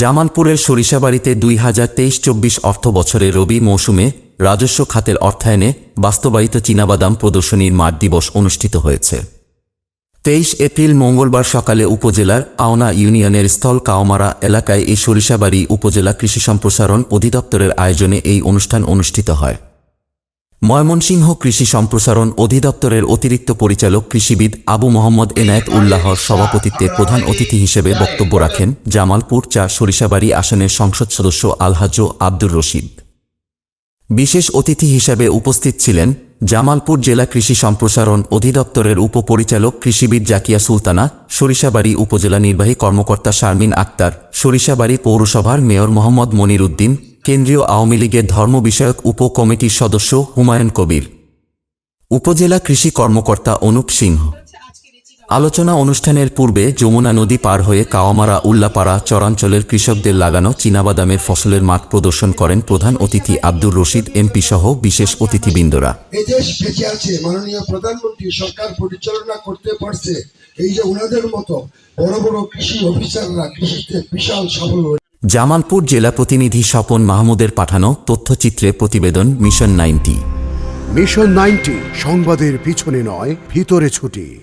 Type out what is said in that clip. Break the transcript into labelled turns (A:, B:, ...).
A: জামালপুরের সরিষাবাড়িতে দুই হাজার তেইশ চব্বিশ অর্থ বছরে রবি মৌসুমে রাজস্ব খাতের অর্থায়নে বাস্তবায়িত চীনাবাদাম প্রদর্শনীর মাঠ দিবস অনুষ্ঠিত হয়েছে। তেইশ এপ্রিল মঙ্গলবার সকালে উপজেলার আওনা ইউনিয়নের স্থল কাওমারা এলাকায় এই সরিষাবাড়ি উপজেলা কৃষি সম্প্রসারণ অধিদপ্তরের আয়োজনে এই অনুষ্ঠান অনুষ্ঠিত হয়। ময়মনসিংহ কৃষি সম্প্রসারণ অধিদপ্তরের অতিরিক্ত পরিচালক কৃষিবিদ আবু মোহাম্মদ এনায়েত উল্লাহর সভাপতিত্বে প্রধান অতিথি হিসেবে বক্তব্য রাখেন জামালপুর চা সরিষাবাড়ি আসনের সংসদ সদস্য আলহাজ আব্দুর রশিদ। বিশেষ অতিথি হিসেবে উপস্থিত ছিলেন জামালপুর জেলা কৃষি সম্প্রসারণ অধিদপ্তরের উপপরিচালক কৃষিবিদ জাকিয়া সুলতানা, সরিষাবাড়ি উপজেলা নির্বাহী কর্মকর্তা শারমিন আক্তার, সরিষাবাড়ি পৌরসভার মেয়র মোহাম্মদ মনির উদ্দিন কেন্দ্রীয় আওয়ামী লীগের ধর্ম বিষয়ক উপ কমিটির সদস্য হুমায়ুন কবির। উপজেলা কৃষি কর্মকর্তা অনুপ সিংহ। আলোচনা অনুষ্ঠানের পূর্বে যমুনা নদী পার হয়ে কাওয়ামারা উল্লাপাড়া চরাঞ্চলের কৃষকদের লাগানো চীনাবাদামের ফসলের মাঠ প্রদর্শন করেন প্রধান অতিথি আব্দুর রশিদ এমপি সহ বিশেষ অতিথিবৃন্দরা। জামালপুর জেলা প্রতিনিধি স্বপন মাহমুদের পাঠানো তথ্যচিত্রে প্রতিবেদন মিশন নাইনটি।
B: মিশন নাইনটি, সংবাদের পিছনে নয়, ভিতরে ছুটি।